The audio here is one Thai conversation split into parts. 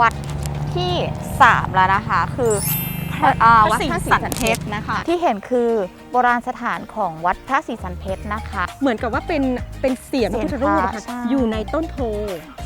วัดที่ 3 แล้วนะคะ คือพระอ่าพระวัดศรีพระศรีสัสันนเพเพชชรรนะคะ ที่เห็นคือโบราณสถานของวัดพระศรีสันเพชรนะคะ เหมือนกับว่าเป็นเป็นเสียงพระพุทธรูปอะค่ะเสียงพระใช่อยู่ในต้นโพ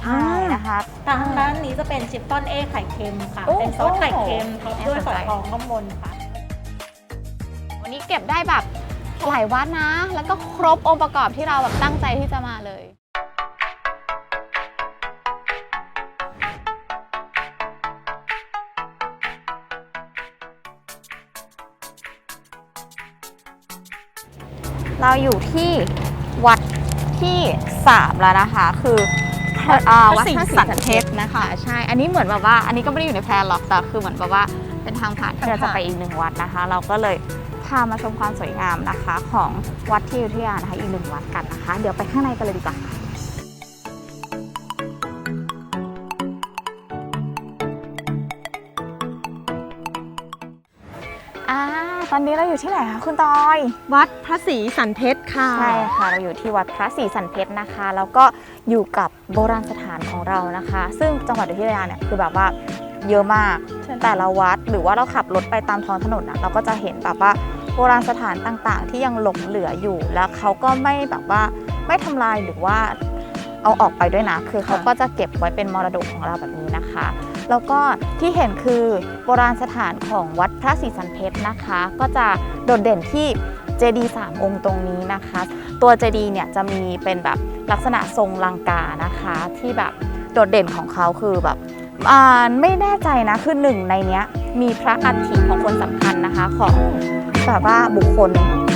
ใช่นะคะทางด้านนี้จะเป็นชิปปอนเอไข่เค็มค่ะโอ้เป็นซอสไข่เค็มท็อปด้วยน่าสนฝใจอยทองข้างบนค่ะ วันนี้เก็บได้แบบหลายวัดนะ แล้วก็ครบองค์ประกอบที่เราแบบตั้งใจที่จะมาเลย เราอยู่ที่วัดที่ 3 แล้วนะคะ คือพระอ่าพระวัดศรีพระศรีสัสันนเพเพชชรรนะคะ ใช่ อันนี้เหมือนแบบว่า อันนี้ก็ไม่ได้อยู่ในแพลนหรอกแต่คือเหมือนแบบว่าเป็นทางผ่านที่เราจะไปอีกหนึ่งวัดนะคะ เราก็เลยพามาชมความสวยงามนะคะ ของวัดที่อยุธยานะคะอีกหนึ่งวัดกันนะคะ เดี๋ยวไปข้างในกันเลยดีกว่าค่ะอ่า ตอนนี้เราอยู่ที่ไหนคะคุณตอย วัดพระศรีสันเพชรค่ะ ใช่ค่ะ เราอยู่ที่วัดพระศรีสันเพชรนะคะ แล้วก็อยู่กับโบราณสถานของเรานะคะ ซึ่งจังหวัดอยุธยาเนี่ยคือแบบว่าเยอะมากใช่แต่ละวัดหรือว่าเราขับรถไปตามท้องถนนนะเราก็จะเห็นแบบว่าโบราณสถานต่างๆ ที่ยังหลงเหลืออยู่ แล้วเขาก็ไม่แบบว่าไม่ทำลายหรือว่าเอาออกไปด้วยนะ คือเขาก็จะเก็บไว้เป็นมรดกของเราแบบนี้นะคะ แล้วก็ที่เห็นคือโบราณสถานของวัดพระศรีสันเพชรนะคะ ก็จะโดดเด่นที่เจดีย์สามองค์ตรงนี้นะคะ ตัวเจดีย์เนี่ยจะมีเป็นแบบลักษณะทรงลังกานะคะที่แบบโดดเด่นของเขาคือแบบไม่แน่ใจนะคือหนึ่งในเนี้ยมีพระอัฐิของคนสำคัญนะคะของแบบว่าบุคคล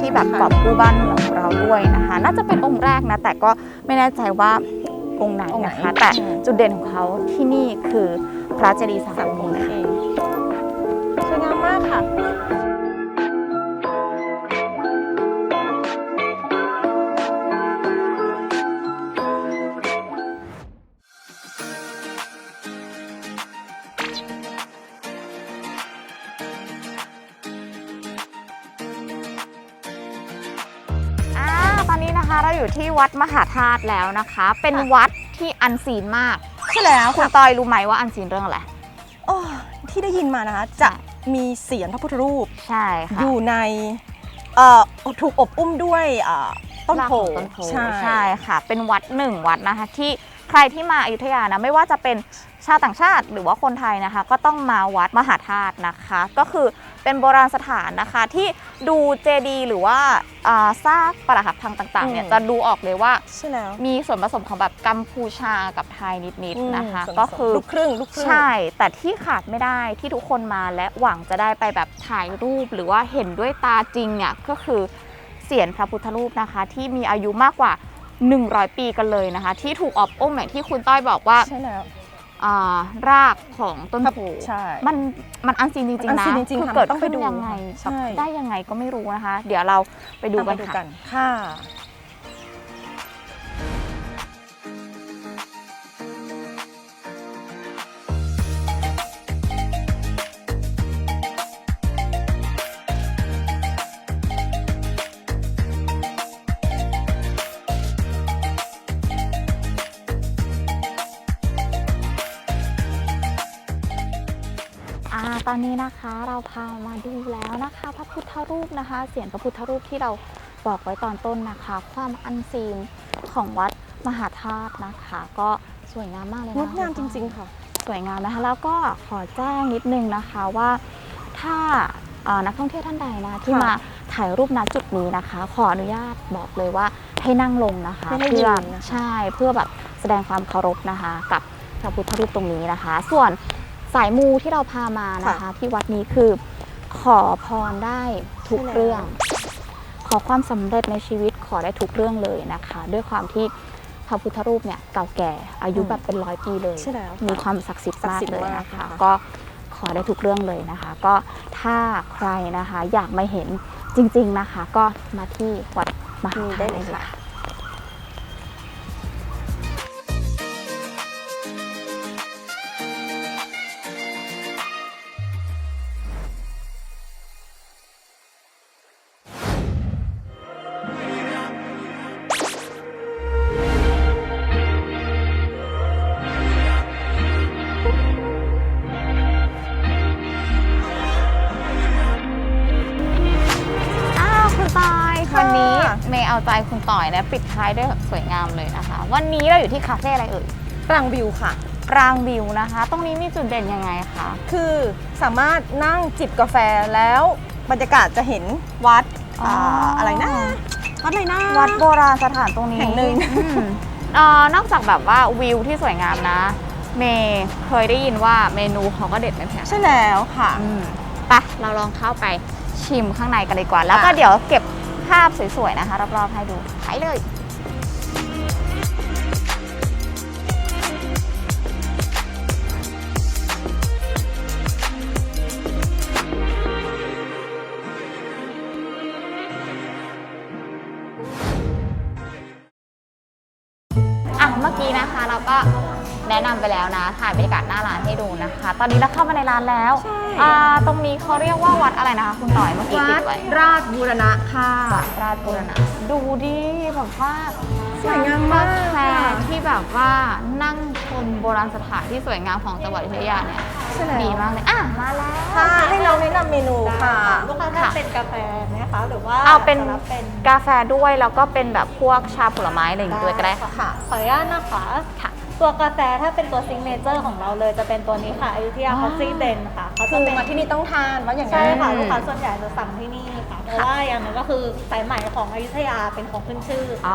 ที่แบบกอบกู้บ้านเมืองของเราด้วยนะคะ น่าจะเป็นองค์แรกนะ แต่ก็ไม่แน่ใจว่าองค์ไหนนะคะ แต่จุดเด่นของเขาที่นี่คือ พระเจดีย์สามสามององค์ค์นั่นะนคะเองสวยงามมากค่ะอ่าตอนนี้นะคะเราอยู่ที่วัดมหาธาตุแล้วนะคะ เป็นค่ะวัดที่อันซีนมาก ใช่แล้วคุณค่ะตอยรู้ไหมว่าอันซีนเรื่องอะไร โอ้ที่ได้ยินมานะคะ จะมีเสียงพระพุทธรูปใช่ค่ะอยู่ในเอ่อถูกอบอุ้มด้วยอ่าต้นโพรากของต้นโพใช่ ใช่ค่ะ เป็นวัดหนึ่งวัดนะคะที่ ใครที่มาอยุธยานะไม่ว่าจะเป็นชาวต่างชาติหรือว่าคนไทยนะคะ ก็ต้องมาวัดมหาธาตุนะคะ ก็คือเป็นโบราณสถานนะคะที่ดูเจดีย์หรือว่าอ่าซากปรักหักพังต่างๆเนี่ยจะดูออกเลยว่าใช่แล้วมีส่วนผสมของแบบกัมพูชากับไทยนิดๆนะคะมก็คือลูกครึ่งลูกครึ่งใช่ แต่ที่ขาดไม่ได้ที่ทุกคนมาและหวังจะได้ไปแบบถ่ายรูปหรือว่าเห็นด้วยตาจริงเนี่ยก็คือเสียนพระพุทธรูปนะคะ ที่มีอายุมากกว่า 100 ปีกันเลยนะคะ ที่ถูกอบอุ้มอย่างที่คุณต้อยบอกว่าใช่แล้วอ่ารากของต้นโพใช่มันมันอันซีนจริงอัๆนนะซีนจริงๆคือค่ะเกิดต้องไปขึ้นดูยังไงใช่ได้ยังไงก็ไม่รู้นะคะ เดี๋ยวเราไปดูกันตามค่ะ ตอนนี้นะคะเราพามาดูแล้วนะคะ พระพุทธรูปนะคะ เสียงพระพุทธรูปที่เราบอกไว้ตอนต้นนะคะ ความอันซีนของวัดมหาธาตุนะคะ ก็สวยงามมากเลยงนะดงามจริง ๆ ค่ะ สวยงามนะคะแล้วก็ขอแจ้งนิดนึงนะคะว่าถ้าอ่านักท่องเที่ยวท่านใดนะที่ค่ะมาถ่ายรูปณจุดนี้นะคะ ขออนุญาตบอกเลยว่าให้นั่งลงนะคะไม่ให้เพื่อยืนนะคะใช่เพื่อแบบแสดงความเคารพนะคะ กับพระพุทธรูปตรงนี้นะคะ ส่วน สายมูที่เราพามานะคะ ที่วัดนี้คือขอพรได้ทุกใช่แล้วเรื่อง ขอความสำเร็จในชีวิตขอได้ทุกเรื่องเลยนะคะ ด้วยความที่พระพุทธรูปเนี่ยเก่าแก่อายุแบบเป็นร้อยปีเลยใช่แล้วมีความศักดิ์สิทธิ์ศักดิ์มากสิทธิ์เลยมากนะคะค่ะก็ขอได้ทุกเรื่องเลยนะคะ ก็ถ้าใครนะคะอยากมาเห็นจริง ๆนะคะ ก็มาที่วัดมหามีธาได้ตุเลยเลยค่ะ เอาใจคุณต่อยนะปิดท้ายด้วยสวยงามเลยนะคะ วันนี้เราอยู่ที่คาเฟ่อะไรเอ่ยปรางวิวค่ะ ปรางวิวนะคะ ตรงนี้มีจุดเด่นยังไงคะ คือสามารถนั่งจิบกาแฟแล้วบรรยากาศจะเห็นวัดอ่าอะไรนะวัดอะไรนะวัดโบราณสถานตรงนี้แห่งหนึ่งอืมเอ่อนอกจากแบบว่าวิวที่สวยงามนะ เมย์เคยได้ยินว่าเมนูเขาก็เด็ดไม่แพ้ใช่แล้วค่ะอืมไปเราลองเข้าไปชิมข้างในกันเลยดีกว่า แล้วก็อะเดี๋ยวเก็บ ภาพสวยๆนะคะรอบๆให้ดูไปเลย ไปแล้วนะ ถ่ายบรรยากาศหน้าร้านให้ดูนะคะ ตอนนี้เราเข้ามาในร้านแล้วใช่ อ่าตรงนี้เขาเรียกว่าวัดอะไรนะคะ คุณต่อยเมื่อกี้วัติดดไว้ราชบูรณะค่ะ วัดราชบูรณะดูดิแบบว่าสวยงามมาก แพรที่แบบว่านั่งชมโบราณสถานที่สวยงามของจังหวัดอยุธยาเนี่ยใช่แล้วดีมากเลยอะมาแล้ว ค่ะ ให้น้องแนะนำเมนูค่ะ ลูกค้าถ้าเป็นกาแฟไหมคะหรือว่าเอาเป็นจะรับเป็นกาแฟด้วยแล้วก็เป็นแบบพวกชาผลไม้อะไรอย่างงี้ด้วยก็ได้ค่ะค่ะขออนุญาตนะคะ ค่ะ ตัวกาแฟถ้าเป็นตัวซิงเนเจอร์ของเราเลยจะเป็นตัวนี้ค่ะอยุธยาอ๋อคอฟฟี่เดนค่ะเขาคืจะอเป็นมาที่นี่ต้องทานว่าอย่างใช่นั้น ค่ะลูกค้าส่วนใหญ่จะสั่งที่นี่ค่ะเพราะว่าอย่างหนึงก็คือสายใหม่ของอยุธยาเป็นของขึ้นชื่อออ๋อ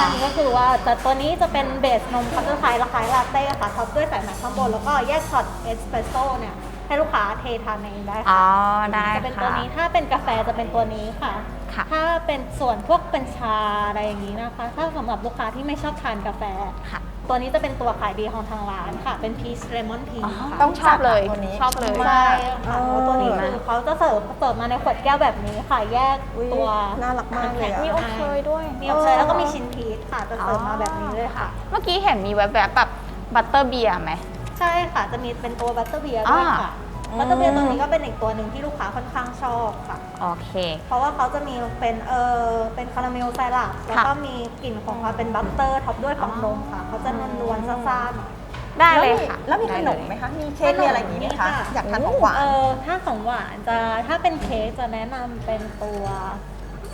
อันนี้ก็คือว่าแต่ตัวนี้จะเป็นเบสนมคัตเตอร์ไทยราคายลาเต้ค่ะท็อปด้วยสายไหมข้างบน แล้วก็แยกช็อตเอสเปรสโซ่เนี่ย ให้ลูกค้าเททานเองได้อ๋ค่ะอได้จะเป็นค่ะตัวนี้ถ้าเป็นกาแฟจะเป็นตัวนี้ค่ะ ค่ะ ถ้าเป็นส่วนพวกเป็นชาอะไรอย่างนี้นะคะ ถ้าสำหรับลูกค้าที่ไม่ชอบทานกาแฟ ค่ะ ตัวนี้จะเป็นตัวขายดีของทางร้านค่ะ เป็นพีชเลมอนทีอ๋อค่ะต้องชอบเลยตัวนี้ ชอบเลย ใช่ค่ะอ๋อ แล้วตัวนี้คือเขาจะเสิร์ฟเสิร์ฟมาในขวดแก้วแบบนี้ค่ะ แยกอุ๊ยตัว น่ารักมากเลยอะ มีอบเชยด้วย มีอบเชยแล้วก็มีชิ้นพีชค่ะ จะเสิร์ฟมาแบบนี้เลยค่ะ เมื่อกี้เห็นมีแวบๆแบบบัตเตอร์เบียร์ไหม ใช่ค่ะ จะมีเป็นตัวบัตเตอร์เบียร์ด้วยค่ะ อ่า บัตเตอร์เบียร์ตัวนี้ก็ เป็นอีกตัวหนึ่งที่ลูกค้าค่อนข้างชอบค่ะ โอเค เพราะว่าเขาจะมีเป็นเออเป็นคาราเมลไซรัปแล้วก็มีกลิ่นของความเป็นบัตเตอร์ท็อปด้วยฟองนมค่ะเขาจะนวลๆซ่าๆหน่อย ได้เลยค่ะ แล้วมีขนมไหมคะ มีเค้กมีอะไรอย่างนี้ไหมคะ อยากทานของหวาน เออถ้าของหวานจะถ้าเป็นเค้กจะแนะนำเป็นตัว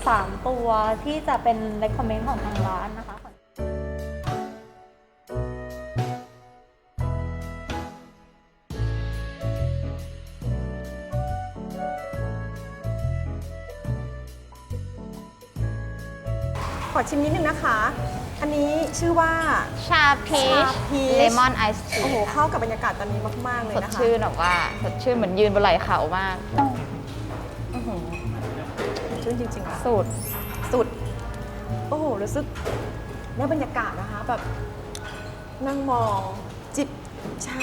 สามตัวที่จะเป็น recommend ของทางร้านนะคะ มนิดนึงนะคะ อันนี้ชื่อว่า ชาพีชชาพีช เลมอนไอซ์ทีโอ้โหเข้ากับบรรยากาศตอนนี้มาก ๆ เลยสดนะคะชื่นแบบว่าสดชื่นเหมือนยืนบนไหล่เขามากอื้อหือชื่นจริงๆอะสูตรสุด โอ้โหรู้สึกได้บรรยากาศนะคะแบบนั่งมองจิบชา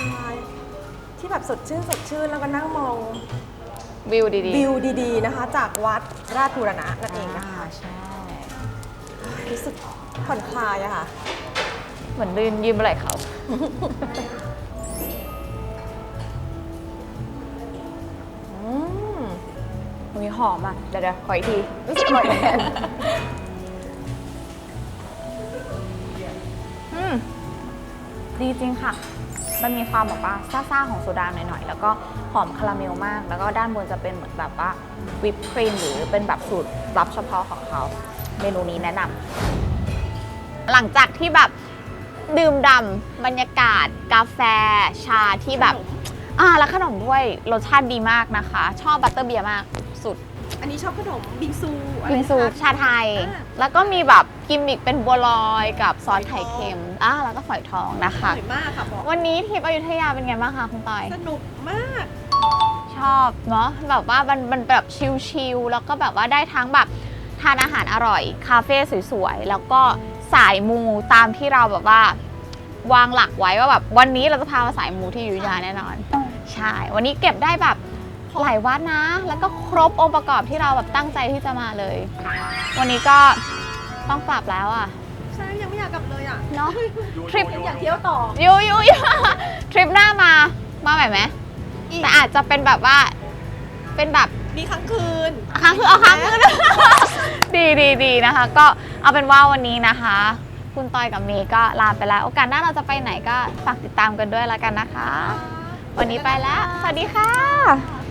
ที่แบบสดชื่นสดชื่นแล้วก็นั่งมอง วิวดีๆวิวดีๆนะคะ จากวัดราชบูรณะนั่นเองนะคะ อ่าใช่ รู้สึกผ่อนคลายอะค่ะ เหมือนยืนยืนบนไหล่เขา อืมมีหอมอะ เดี๋ยวเดี๋ยวขออีกทีรู้สึกอร่อยแทนอืม ดีจริงค่ะ มันมีความแบบว่าซ่าๆของโซดาหน่อยๆ แล้วก็หอมคาราเมลมาก แล้วก็ด้านบนจะเป็นเหมือนแบบว่าวิปครีมหรือเป็นแบบสูตรลับเฉพาะของเขา เมนูนี้แนะนำหลังจากที่แบบดื่มด่ำบรรยากาศ กาแฟ ชาที่แบบ อ่าแล้วขนมด้วยรสชาติดีมากนะคะ ชอบบัตเตอร์เบียร์มากสุด อันนี้ชอบขนมบิงซูอะไรบิงซูนะคะชาไทยอ่าแล้วก็มีแบบกิมมิกเป็นบัวลอยกับซอสไข่เค็มอ่าแล้วก็ฝอยทองนะคะสวยมากค่ะบอกวันนี้ทริปอยุธยาเป็นไงบ้างคะคุณต่อยสนุกมาก ชอบเนาะแบบว่ามันมันแบบชิลๆแล้วก็แบบว่าได้ทั้งแบบ ทานอาหารอร่อย คาเฟ่สวยๆ แล้วก็สายมูตามที่เราแบบว่า วางหลักไว้ว่าแบบวันนี้เราจะพามาสายมูที่อยุธยาแน่นอน ใช่ วันนี้เก็บได้แบบหลายวัดนะ แล้วก็ครบองค์ประกอบที่เราแบบตั้งใจที่จะมาเลย วันนี้ก็ต้องกลับแล้วอะใช่ยังไม่อยากกลับเลยอะเนาะทริปอยากเที่ยวต่อยูยูยูทริปหน้ามามาใหม่ไหมอีกแต่อาจจะเป็นแบบว่า เป็นแบบมีครั้งคืนค้างคือเอาค้างคือ ดีดีดีนะคะ ก็เอาเป็นว่าวันนี้นะคะ คุณตอยกับเมย์ก็ลาไปแล้ว โอกาสหน้าเราจะไปไหนก็ฝากติดตามกันด้วยแล้วกันนะคะ วันนี้ไปแล้ว สวัสดีค่ะ